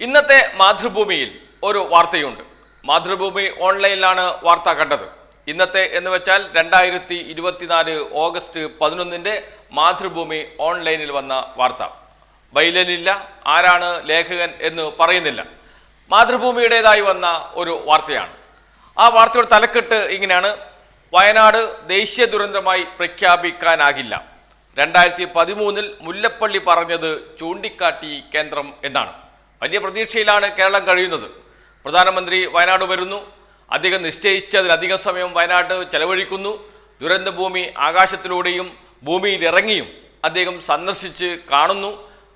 ഇന്നത്തെ മാതൃഭൂമിയിൽ ഒരു വാർത്തയുണ്ട്. മാതൃഭൂമി ഓൺലൈനിലാണ് വാർത്ത കണ്ടത്. ഇന്നത്തെ എന്ന് വെച്ചാൽ രണ്ടായിരത്തി ഇരുപത്തിനാല് ഓഗസ്റ്റ് പതിനൊന്നിന്റെ മാതൃഭൂമി ഓൺലൈനിൽ വന്ന വാർത്ത. ബൈലനില്ല ആരാണ് ലേഖകൻ എന്ന് പറയുന്നില്ല. മാതൃഭൂമിയുടേതായി വന്ന ഒരു വാർത്തയാണ്. ആ വാർത്തയുടെ തലക്കെട്ട് ഇങ്ങനെയാണ്. വയനാട് ദേശീയ ദുരന്തമായി പ്രഖ്യാപിക്കാനാകില്ല. രണ്ടായിരത്തി പതിമൂന്നിൽ മുല്ലപ്പള്ളി പറഞ്ഞത് ചൂണ്ടിക്കാട്ടി കേന്ദ്രം എന്നാണ്. വലിയ പ്രതീക്ഷയിലാണ് കേരളം കഴിയുന്നത്. പ്രധാനമന്ത്രി വയനാട് വരുന്നു. അധികം നിശ്ചയിച്ചതിലധികം സമയം വയനാട് ചെലവഴിക്കുന്നു. ദുരന്തഭൂമി ആകാശത്തിലൂടെയും ഭൂമിയിലിറങ്ങിയും അദ്ദേഹം സന്ദർശിച്ച് കാണുന്നു.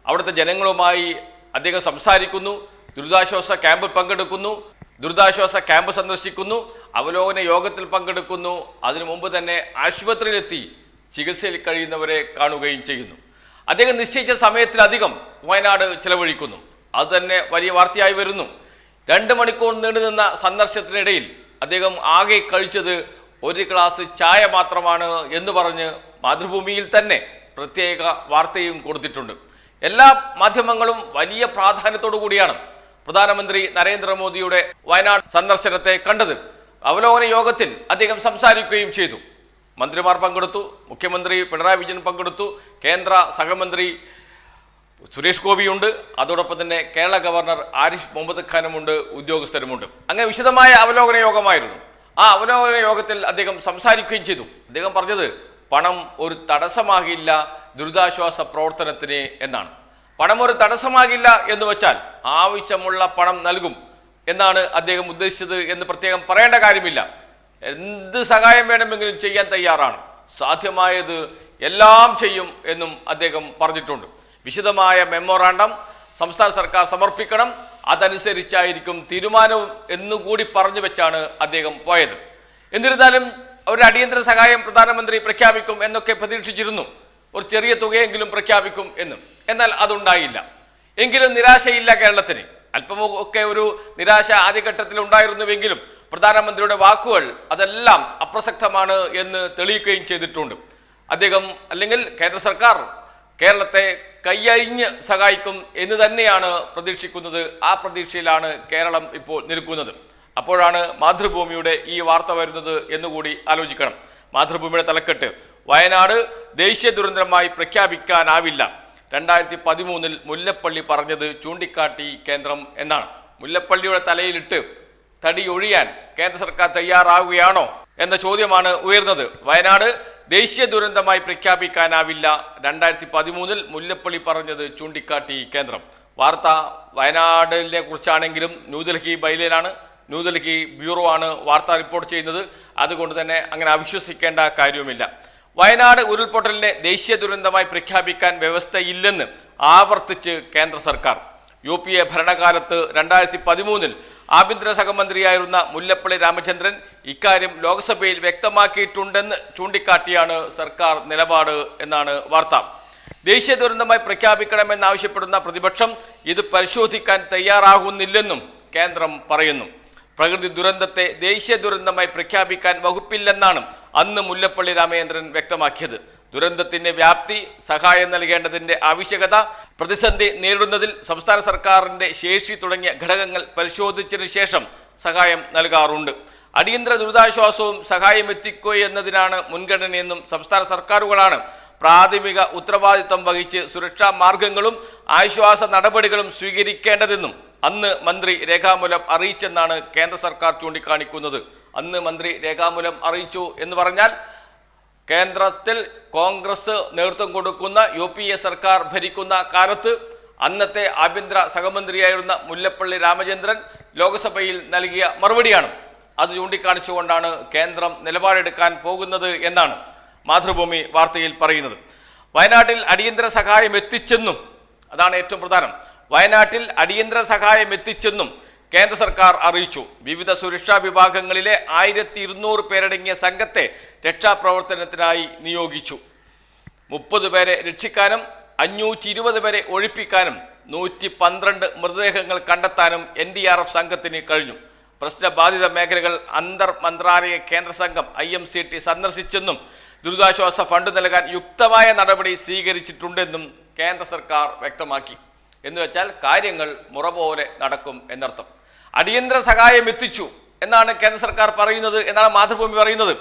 അവിടുത്തെ ജനങ്ങളുമായി അദ്ദേഹം സംസാരിക്കുന്നു. ദുരിതാശ്വാസ ക്യാമ്പിൽ പങ്കെടുക്കുന്നു. ദുരിതാശ്വാസ ക്യാമ്പ് സന്ദർശിക്കുന്നു. അവലോകന യോഗത്തിൽ പങ്കെടുക്കുന്നു. അതിനു മുമ്പ് തന്നെ ആശുപത്രിയിലെത്തി ചികിത്സയിൽ കഴിയുന്നവരെ കാണുകയും ചെയ്യുന്നു. അദ്ദേഹം നിശ്ചയിച്ച സമയത്തിലധികം വയനാട് ചെലവഴിക്കുന്നു. അത് തന്നെ വലിയ വാർത്തയായി വരുന്നു. രണ്ട് മണിക്കൂർ നീണ്ടുനിന്ന സന്ദർശനത്തിനിടയിൽ അദ്ദേഹം ആകെ കഴിച്ചത് ഒരു ഗ്ലാസ് ചായ മാത്രമാണ് എന്ന് പറഞ്ഞ് മാതൃഭൂമിയിൽ തന്നെ പ്രത്യേക വാർത്തയും കൊടുത്തിട്ടുണ്ട്. എല്ലാ മാധ്യമങ്ങളും വലിയ പ്രാധാന്യത്തോടു കൂടിയാണ് പ്രധാനമന്ത്രി നരേന്ദ്രമോദിയുടെ വയനാട് സന്ദർശനത്തെ കണ്ടത്. അവലോകന യോഗത്തിൽ അദ്ദേഹം സംസാരിക്കുകയും ചെയ്തു. മന്ത്രിമാർ പങ്കെടുത്തു മുഖ്യമന്ത്രി പിണറായി വിജയൻ പങ്കെടുത്തു കേന്ദ്ര സഹമന്ത്രി സുരേഷ് ഗോപിയുണ്ട്. അതോടൊപ്പം തന്നെ കേരള ഗവർണർ ആരിഫ് മുഹമ്മദ് ഖാനുമുണ്ട് ഉദ്യോഗസ്ഥരുമുണ്ട്. അങ്ങനെ വിശദമായ അവലോകന യോഗമായിരുന്നു. ആ അവലോകന യോഗത്തിൽ അദ്ദേഹം സംസാരിക്കുകയും ചെയ്തു. അദ്ദേഹം പറഞ്ഞത് പണം ഒരു തടസ്സമാകില്ല ദുരിതാശ്വാസ പ്രവർത്തനത്തിന് എന്നാണ്. പണം ഒരു തടസ്സമാകില്ല എന്ന് വെച്ചാൽ ആവശ്യമുള്ള പണം നൽകും എന്നാണ് അദ്ദേഹം ഉദ്ദേശിച്ചത് എന്ന് പ്രത്യേകം പറയേണ്ട കാര്യമില്ല. എന്ത് സഹായം വേണമെങ്കിലും ചെയ്യാൻ തയ്യാറാണ്. സാധ്യമായത് എല്ലാം ചെയ്യും എന്നും അദ്ദേഹം പറഞ്ഞിട്ടുണ്ട്. വിശദമായ മെമ്മോറാണ്ടം സംസ്ഥാന സർക്കാർ സമർപ്പിക്കണം. അതനുസരിച്ചായിരിക്കും തീരുമാനവും എന്നുകൂടി പറഞ്ഞു വെച്ചാണ് അദ്ദേഹം പോയത്. എന്നിരുന്നാലും ഒരു അടിയന്തര സഹായം പ്രധാനമന്ത്രി പ്രഖ്യാപിക്കും എന്നൊക്കെ പ്രതീക്ഷിച്ചിരുന്നു. ഒരു ചെറിയ തുകയെങ്കിലും പ്രഖ്യാപിക്കും എന്നും. എന്നാൽ അതുണ്ടായില്ല. എങ്കിലും നിരാശയില്ല കേരളത്തിന്. അല്പമൊക്കെ ഒരു നിരാശ ആദ്യഘട്ടത്തിൽ ഉണ്ടായിരുന്നുവെങ്കിലും പ്രധാനമന്ത്രിയുടെ വാക്കുകൾ അതെല്ലാം അപ്രസക്തമാണ് എന്ന് തെളിയിക്കുകയും ചെയ്തിട്ടുണ്ട്. അദ്ദേഹം അല്ലെങ്കിൽ കേന്ദ്ര സർക്കാർ കേരളത്തെ കൈയഴിഞ്ഞ് സഹായിക്കും എന്ന് തന്നെയാണ് പ്രതീക്ഷിക്കുന്നത്. ആ പ്രതീക്ഷയിലാണ് കേരളം ഇപ്പോൾ നിൽക്കുന്നത്. അപ്പോഴാണ് മാതൃഭൂമിയുടെ ഈ വാർത്ത വരുന്നത് എന്നുകൂടി ആലോചിക്കണം. മാതൃഭൂമിയുടെ തലക്കെട്ട്. വയനാട് ദേശീയ ദുരന്തമായി പ്രഖ്യാപിക്കാനാവില്ല. രണ്ടായിരത്തി പതിമൂന്നിൽ മുല്ലപ്പള്ളി പറഞ്ഞത് ചൂണ്ടിക്കാട്ടി കേന്ദ്രം എന്നാണ്. മുല്ലപ്പള്ളിയുടെ തലയിലിട്ട് തടി ഒഴിയാൻ കേന്ദ്ര സർക്കാർ തയ്യാറാവുകയാണോ എന്ന ചോദ്യമാണ് ഉയർന്നത്. വയനാട് ദേശീയ ദുരന്തമായി പ്രഖ്യാപിക്കാനാവില്ല. രണ്ടായിരത്തി പതിമൂന്നിൽ മുല്ലപ്പള്ളി പറഞ്ഞത് ചൂണ്ടിക്കാട്ടി കേന്ദ്രം. വാർത്ത വയനാടിനെ കുറിച്ചാണെങ്കിലും ന്യൂഡൽഹി ബൈലിലാണ് ന്യൂഡൽഹി ബ്യൂറോ ആണ് വാർത്ത റിപ്പോർട്ട് ചെയ്യുന്നത്. അതുകൊണ്ട് തന്നെ അങ്ങനെ അവിശ്വസിക്കേണ്ട കാര്യവുമില്ല. വയനാട് ഉരുൾപൊട്ടലിനെ ദേശീയ ദുരന്തമായി പ്രഖ്യാപിക്കാൻ വ്യവസ്ഥയില്ലെന്ന് ആവർത്തിച്ച് കേന്ദ്ര സർക്കാർ. യു പി എ ഭരണകാലത്ത് രണ്ടായിരത്തി പതിമൂന്നിൽ ആഭ്യന്തര സഹമന്ത്രിയായിരുന്ന മുല്ലപ്പള്ളി രാമചന്ദ്രൻ ഇക്കാര്യം ലോക്സഭയിൽ വ്യക്തമാക്കിയിട്ടുണ്ടെന്ന് ചൂണ്ടിക്കാട്ടിയാണ് സർക്കാർ നിലപാട് എന്നാണ് വാർത്ത. ദേശീയ ദുരന്തമായി പ്രഖ്യാപിക്കണമെന്നാവശ്യപ്പെടുന്ന പ്രതിപക്ഷം ഇത് പരിശോധിക്കാൻ തയ്യാറാകുന്നില്ലെന്നും കേന്ദ്രം പറയുന്നു. പ്രകൃതി ദുരന്തത്തെ ദേശീയ ദുരന്തമായി പ്രഖ്യാപിക്കാൻ വകുപ്പില്ലെന്നാണ് അന്ന് മുല്ലപ്പള്ളി രാമചന്ദ്രൻ വ്യക്തമാക്കിയത്. ദുരന്തത്തിന്റെ വ്യാപ്തി സഹായം നൽകേണ്ടതിന്റെ ആവശ്യകത പ്രതിസന്ധി നേരിടുന്നതിൽ സംസ്ഥാന സർക്കാരിന്റെ ശേഷി തുടങ്ങിയ ഘടകങ്ങൾ പരിശോധിച്ചതിനു ശേഷം സഹായം നൽകാറുണ്ട്. അടിയന്തര ദുരിതാശ്വാസവും സഹായം എത്തിക്കുക എന്നതിനാണ് മുൻഗണനയെന്നും സംസ്ഥാന സർക്കാരുകളാണ് പ്രാഥമിക ഉത്തരവാദിത്തം വഹിച്ച് സുരക്ഷാ മാർഗങ്ങളും ആശ്വാസ നടപടികളും സ്വീകരിക്കേണ്ടതെന്നും അന്ന് മന്ത്രി രേഖാമൂലം അറിയിച്ചെന്നാണ് കേന്ദ്ര സർക്കാർ ചൂണ്ടിക്കാണിക്കുന്നത്. അന്ന് മന്ത്രി രേഖാമൂലം അറിയിച്ചു എന്ന് പറഞ്ഞാൽ കേന്ദ്രത്തിൽ കോൺഗ്രസ് നേതൃത്വം കൊടുക്കുന്ന യു പി എ സർക്കാർ ഭരിക്കുന്ന കാലത്ത് അന്നത്തെ ആഭ്യന്തര സഹമന്ത്രിയായിരുന്ന മുല്ലപ്പള്ളി രാമചന്ദ്രൻ ലോക്സഭയിൽ നൽകിയ മറുപടിയാണ്. അത് ചൂണ്ടിക്കാണിച്ചുകൊണ്ടാണ് കേന്ദ്രം നിലപാടെടുക്കാൻ പോകുന്നത് എന്നാണ് മാതൃഭൂമി വാർത്തയിൽ പറയുന്നത്. വയനാട്ടിൽ അടിയന്തര സഹായം എത്തിച്ചെന്നും അതാണ് ഏറ്റവും പ്രധാനം. വയനാട്ടിൽ അടിയന്തര സഹായം എത്തിച്ചെന്നും കേന്ദ്ര സർക്കാർ അറിയിച്ചു. വിവിധ സുരക്ഷാ വിഭാഗങ്ങളിലെ ആയിരത്തി ഇരുന്നൂറ് പേരടങ്ങിയ സംഘത്തെ രക്ഷാപ്രവർത്തനത്തിനായി നിയോഗിച്ചു. മുപ്പത് പേരെ രക്ഷിക്കാനും അഞ്ഞൂറ്റി ഇരുപത് പേരെ ഒഴിപ്പിക്കാനും നൂറ്റി പന്ത്രണ്ട് മൃതദേഹങ്ങൾ കണ്ടെത്താനും എൻ ഡി ആർ എഫ് സംഘത്തിന് കഴിഞ്ഞു. പ്രശ്നബാധിത മേഖലകൾ അന്തർ മന്ത്രാലയ കേന്ദ്ര സംഘം ഐ എം സി ടി സന്ദർശിച്ചെന്നും ദുരിതാശ്വാസ ഫണ്ട് നൽകാൻ യുക്തമായ നടപടി സ്വീകരിച്ചിട്ടുണ്ടെന്നും കേന്ദ്ര സർക്കാർ വ്യക്തമാക്കി. എന്നുവെച്ചാൽ കാര്യങ്ങൾ മുറ പോലെ നടക്കും എന്നർത്ഥം. അടിയന്തര സഹായം എത്തിച്ചു എന്നാണ് കേന്ദ്ര സർക്കാർ പറയുന്നത് എന്നാണ് മാതൃഭൂമി പറയുന്നത്.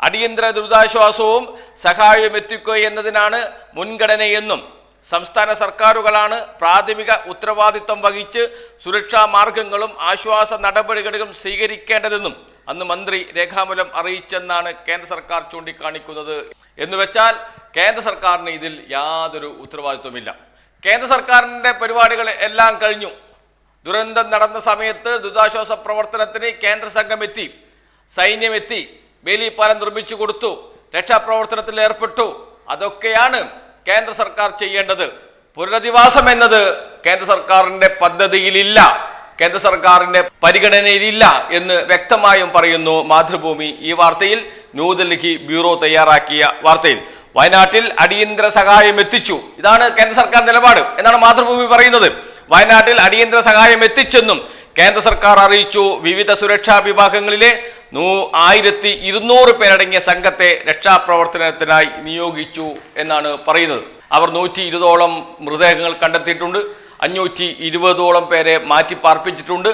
അടിയന്തര ദുരിതാശ്വാസവും സഹായവും എത്തിക്കുക എന്നതിനാണ് മുൻഗണനയെന്നും സംസ്ഥാന സർക്കാരുകളാണ് പ്രാഥമിക ഉത്തരവാദിത്വം വഹിച്ച് സുരക്ഷാ മാർഗങ്ങളും ആശ്വാസ നടപടികളും സ്വീകരിക്കേണ്ടതെന്നും അന്ന് മന്ത്രി രേഖാമൂലം അറിയിച്ചെന്നാണ് കേന്ദ്ര സർക്കാർ ചൂണ്ടിക്കാണിക്കുന്നത്. എന്ന് വെച്ചാൽ കേന്ദ്ര സർക്കാരിന് ഇതിൽ യാതൊരു ഉത്തരവാദിത്വമില്ല. കേന്ദ്ര സർക്കാരിന്റെ പരിപാടികൾ എല്ലാം കഴിഞ്ഞു. ദുരന്തം നടന്ന സമയത്ത് ദുരിതാശ്വാസ പ്രവർത്തനത്തിന് കേന്ദ്ര സംഘം എത്തി. സൈന്യം എത്തി. വേലിപ്പാലം നിർമ്മിച്ചു കൊടുത്തു. രക്ഷാപ്രവർത്തനത്തിൽ ഏർപ്പെട്ടു. അതൊക്കെയാണ് കേന്ദ്ര സർക്കാർ ചെയ്യേണ്ടത്. പുനരധിവാസം എന്നത് കേന്ദ്ര സർക്കാരിന്റെ പദ്ധതിയിലില്ല. കേന്ദ്ര സർക്കാരിന്റെ പരിഗണനയിലില്ല എന്ന് വ്യക്തമായും പറയുന്നു മാതൃഭൂമി ഈ വാർത്തയിൽ. ന്യൂഡൽഹി ബ്യൂറോ തയ്യാറാക്കിയ വാർത്തയിൽ. വയനാട്ടിൽ അടിയന്തര സഹായം എത്തിച്ചു. ഇതാണ് കേന്ദ്ര സർക്കാർ നിലപാട് എന്നാണ് മാതൃഭൂമി പറയുന്നത്. വയനാട്ടിൽ അടിയന്തര സഹായം എത്തിച്ചെന്നും കേന്ദ്ര സർക്കാർ അറിയിച്ചു. വിവിധ സുരക്ഷാ വിഭാഗങ്ങളിലെ നൂ ആയിരത്തി ഇരുന്നൂറ് പേരടങ്ങിയ സംഘത്തെ രക്ഷാപ്രവർത്തനത്തിനായി നിയോഗിച്ചു എന്നാണ് പറയുന്നത്. അവർ നൂറ്റി ഇരുപതോളം മൃതദേഹങ്ങൾ കണ്ടെത്തിയിട്ടുണ്ട്. അഞ്ഞൂറ്റി ഇരുപതോളം പേരെ മാറ്റി പാർപ്പിച്ചിട്ടുണ്ട്.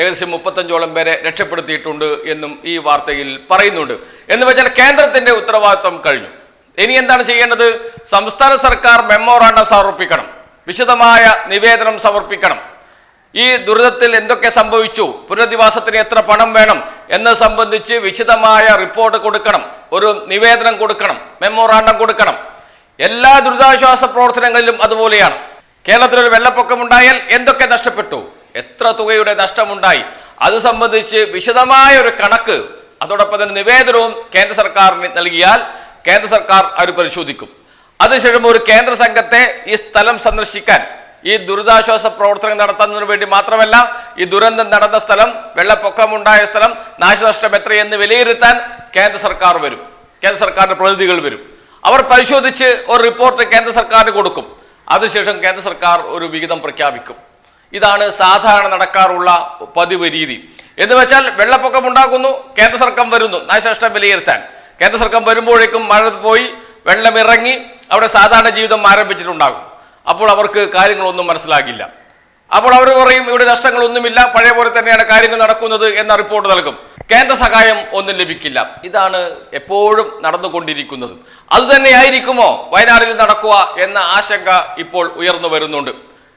ഏകദേശം മുപ്പത്തഞ്ചോളം പേരെ രക്ഷപ്പെടുത്തിയിട്ടുണ്ട് എന്നും ഈ വാർത്തയിൽ പറയുന്നുണ്ട്. എന്ന് വെച്ചാൽ കേന്ദ്രത്തിന്റെ ഉത്തരവാദിത്വം കഴിഞ്ഞു. ഇനി എന്താണ് ചെയ്യേണ്ടത്? സംസ്ഥാന സർക്കാർ മെമ്മോറാണ്ടം സമർപ്പിക്കണം. വിശദമായ നിവേദനം സമർപ്പിക്കണം. ഈ ദുരിതത്തിൽ എന്തൊക്കെ സംഭവിച്ചു? പുനരധിവാസത്തിന് എത്ര പണം വേണം എന്ന് സംബന്ധിച്ച് വിശദമായ റിപ്പോർട്ട് കൊടുക്കണം. ഒരു നിവേദനം കൊടുക്കണം. മെമ്മോറാണ്ടം കൊടുക്കണം. എല്ലാ ദുരിതാശ്വാസ പ്രവർത്തനങ്ങളിലും അതുപോലെയാണ്. കേരളത്തിലൊരു വെള്ളപ്പൊക്കമുണ്ടായാൽ എന്തൊക്കെ നഷ്ടപ്പെട്ടു? എത്ര തുകയുടെ നഷ്ടമുണ്ടായി? അത് സംബന്ധിച്ച് വിശദമായ ഒരു കണക്ക് അതോടൊപ്പം തന്നെ നിവേദനവും കേന്ദ്ര സർക്കാരിന് നൽകിയാൽ കേന്ദ്ര സർക്കാർ അവർ പരിശോധിക്കും. അതിനുശേഷം ഒരു കേന്ദ്ര സംഘത്തെ ഈ സ്ഥലം സന്ദർശിക്കാൻ ഈ ദുരിതാശ്വാസ പ്രവർത്തനം നടത്തുന്നതിന് വേണ്ടി മാത്രമല്ല ഈ ദുരന്തം നടന്ന സ്ഥലം വെള്ളപ്പൊക്കമുണ്ടായ സ്ഥലം നാശനഷ്ടം എത്രയെന്ന് വിലയിരുത്താൻ കേന്ദ്ര സർക്കാർ വരും. കേന്ദ്ര സർക്കാരിന്റെ പ്രതിനിധികൾ വരും. അവർ പരിശോധിച്ച് ഒരു റിപ്പോർട്ട് കേന്ദ്ര സർക്കാരിന് കൊടുക്കും. അതിനുശേഷം കേന്ദ്ര സർക്കാർ ഒരു വിഹിതം പ്രഖ്യാപിക്കും. ഇതാണ് സാധാരണ നടക്കാറുള്ള പതിവ് രീതി. എന്ന് വെച്ചാൽ വെള്ളപ്പൊക്കം ഉണ്ടാകുന്നു കേന്ദ്ര സർക്കാർ വരുന്നു നാശനഷ്ടം വിലയിരുത്താൻ. കേന്ദ്ര സർക്കാർ വരുമ്പോഴേക്കും മഴ പോയി വെള്ളം ഇറങ്ങി അവിടെ സാധാരണ ജീവിതം ആരംഭിച്ചിട്ടുണ്ടാകും. അപ്പോൾ അവർക്ക് കാര്യങ്ങളൊന്നും മനസ്സിലാകില്ല. അപ്പോൾ അവർ പറയും ഇവിടെ നഷ്ടങ്ങളൊന്നുമില്ല പഴയ പോലെ തന്നെയാണ് കാര്യങ്ങൾ നടക്കുന്നത് എന്ന റിപ്പോർട്ട് നൽകും. കേന്ദ്ര സഹായം ഒന്നും ലഭിക്കില്ല. ഇതാണ് എപ്പോഴും നടന്നുകൊണ്ടിരിക്കുന്നത്. അത് തന്നെയായിരിക്കുമോ വയനാടിൽ നടക്കുക എന്ന ആശങ്ക ഇപ്പോൾ ഉയർന്നു വരുന്നുണ്ട്.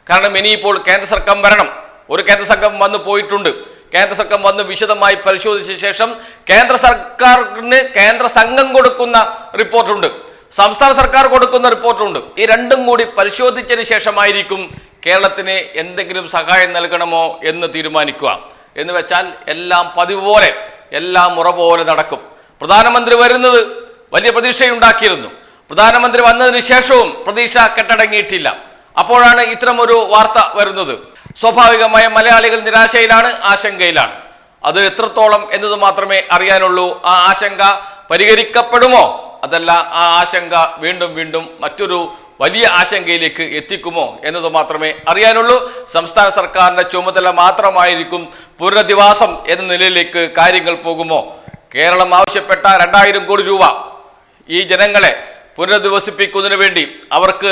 കാരണം ഇനിയിപ്പോൾ കേന്ദ്ര സർക്കാർ വരണം. ഒരു കേന്ദ്ര സംഘം വന്നു പോയിട്ടുണ്ട്. കേന്ദ്ര സർക്കാർ വന്ന് വിശദമായി പരിശോധിച്ച ശേഷം കേന്ദ്ര സർക്കാരിന് കേന്ദ്ര സംഘം കൊടുക്കുന്ന റിപ്പോർട്ടുണ്ട്. സംസ്ഥാന സർക്കാർ കൊടുക്കുന്ന റിപ്പോർട്ടുണ്ട്. ഈ രണ്ടും കൂടി പരിശോധിച്ചതിന് ശേഷമായിരിക്കും കേരളത്തിന് എന്തെങ്കിലും സഹായം നൽകണമോ എന്ന് തീരുമാനിക്കുക. എന്ന് വെച്ചാൽ എല്ലാം പതിവ് പോലെ എല്ലാം മുറ പോലെ നടക്കും. പ്രധാനമന്ത്രി വരുന്നത് വലിയ പ്രതീക്ഷയുണ്ടാക്കിയിരുന്നു. പ്രധാനമന്ത്രി വന്നതിന് ശേഷവും പ്രതീക്ഷ കെട്ടടങ്ങിയിട്ടില്ല. അപ്പോഴാണ് ഇത്തരമൊരു വാർത്ത വരുന്നത്. സ്വാഭാവികമായ മലയാളികൾ നിരാശയിലാണ് ആശങ്കയിലാണ്. അത് എത്രത്തോളം എന്നത് മാത്രമേ അറിയാനുള്ളൂ. ആ ആശങ്ക പരിഹരിക്കപ്പെടുമോ? അതല്ല ആ ആശങ്ക വീണ്ടും വീണ്ടും മറ്റൊരു വലിയ ആശങ്കയിലേക്ക് എത്തിക്കുമോ എന്നത് മാത്രമേ അറിയാനുള്ളൂ. സംസ്ഥാന സർക്കാരിന്റെ ചുമതല മാത്രമായിരിക്കും പുനരധിവാസം എന്ന നിലയിലേക്ക് കാര്യങ്ങൾ പോകുമോ? കേരളം ആവശ്യപ്പെട്ട രണ്ടായിരം കോടി രൂപ ഈ ജനങ്ങളെ പുനരധിവസിപ്പിക്കുന്നതിന് വേണ്ടി അവർക്ക്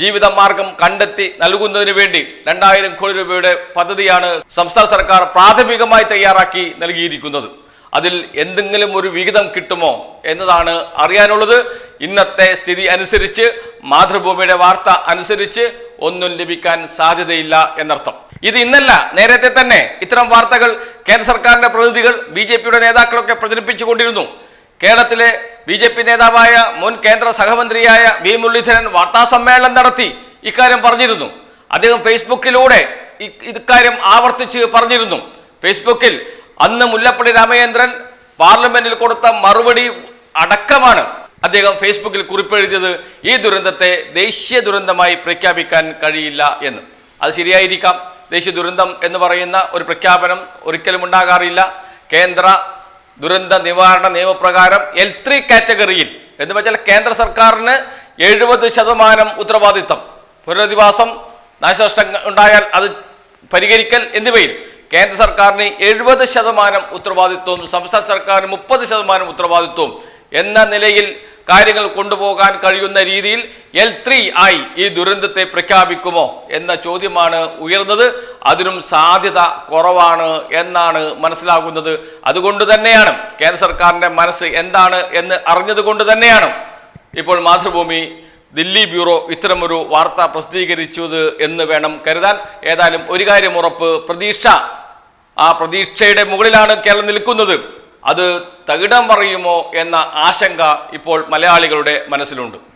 ജീവിതമാർഗം കണ്ടെത്തി നൽകുന്നതിന് വേണ്ടി രണ്ടായിരം കോടി രൂപയുടെ പദ്ധതിയാണ് സംസ്ഥാന സർക്കാർ പ്രാഥമികമായി തയ്യാറാക്കി നൽകിയിരിക്കുന്നത്. അതിൽ എന്തെങ്കിലും ഒരു വിഹിതം കിട്ടുമോ എന്നതാണ് അറിയാനുള്ളത്. ഇന്നത്തെ സ്ഥിതി അനുസരിച്ച് മാതൃഭൂമിയുടെ വാർത്ത അനുസരിച്ച് ഒന്നും ലഭിക്കാൻ സാധ്യതയില്ല എന്നർത്ഥം. ഇത് ഇന്നല്ല നേരത്തെ തന്നെ ഇത്തരം വാർത്തകൾ കേന്ദ്ര സർക്കാരിന്റെ പ്രതിനിധികൾ ബി ജെ പിയുടെ നേതാക്കളൊക്കെ പ്രചരിപ്പിച്ചുകൊണ്ടിരുന്നു. കേരളത്തിലെ ബി ജെ പി നേതാവായ മുൻ കേന്ദ്ര സഹമന്ത്രിയായ വി മുരളീധരൻ വാർത്താ സമ്മേളനം നടത്തി ഇക്കാര്യം പറഞ്ഞിരുന്നു. അദ്ദേഹം ഫേസ്ബുക്കിലൂടെ ഇക്കാര്യം ആവർത്തിച്ച് പറഞ്ഞിരുന്നു. ഫേസ്ബുക്കിൽ അന്ന് മുല്ലപ്പള്ളി രാമചന്ദ്രൻ പാർലമെന്റിൽ കൊടുത്ത മറുപടി അടക്കമാണ് അദ്ദേഹം ഫേസ്ബുക്കിൽ കുറിപ്പെഴുതിയത് ഈ ദുരന്തത്തെ ദേശീയ ദുരന്തമായി പ്രഖ്യാപിക്കാൻ കഴിയില്ല എന്ന്. അത് ശരിയായിരിക്കാം. ദേശീയ ദുരന്തം എന്ന് പറയുന്ന ഒരു പ്രഖ്യാപനം ഒരിക്കലും ഉണ്ടാകാറില്ല. കേന്ദ്ര ദുരന്ത നിവാരണ നിയമപ്രകാരം എൽ ത്രീ കാറ്റഗറിയിൽ എന്ന് വെച്ചാൽ കേന്ദ്ര സർക്കാരിന് എഴുപത് ശതമാനം ഉത്തരവാദിത്തം. പുനരധിവാസം നാശനഷ്ടം ഉണ്ടായാൽ അത് പരിഹരിക്കൽ എന്നിവയിൽ കേന്ദ്ര സർക്കാരിന് എഴുപത് ശതമാനം ഉത്തരവാദിത്വവും സംസ്ഥാന സർക്കാരിന് മുപ്പത് ശതമാനം ഉത്തരവാദിത്വവും എന്ന നിലയിൽ കാര്യങ്ങൾ കൊണ്ടുപോകാൻ കഴിയുന്ന രീതിയിൽ എൽ ത്രീ ആയി ഈ ദുരന്തത്തെ പ്രഖ്യാപിക്കുമോ എന്ന ചോദ്യമാണ് ഉയർന്നത്. അതിനും സാധ്യത കുറവാണ് എന്നാണ് മനസ്സിലാകുന്നത്. അതുകൊണ്ട് തന്നെയാണ് കേന്ദ്ര സർക്കാരിന്റെ മനസ്സ് എന്താണ് എന്ന് അറിഞ്ഞതുകൊണ്ട് തന്നെയാണ് ഇപ്പോൾ മാതൃഭൂമി ദില്ലി ബ്യൂറോ ഇത്തരമൊരു വാർത്ത പ്രസിദ്ധീകരിച്ചത് എന്ന് വേണം കരുതാൻ. ഏതായാലും ഒരു കാര്യം ഉറപ്പ് പ്രതീക്ഷ ആ പ്രതീക്ഷയുടെ മുകളിലാണ് കേരളം നിൽക്കുന്നത്. അത് തകിടം പറയുമോ എന്ന ആശങ്ക ഇപ്പോൾ മലയാളികളുടെ മനസ്സിലുണ്ട്.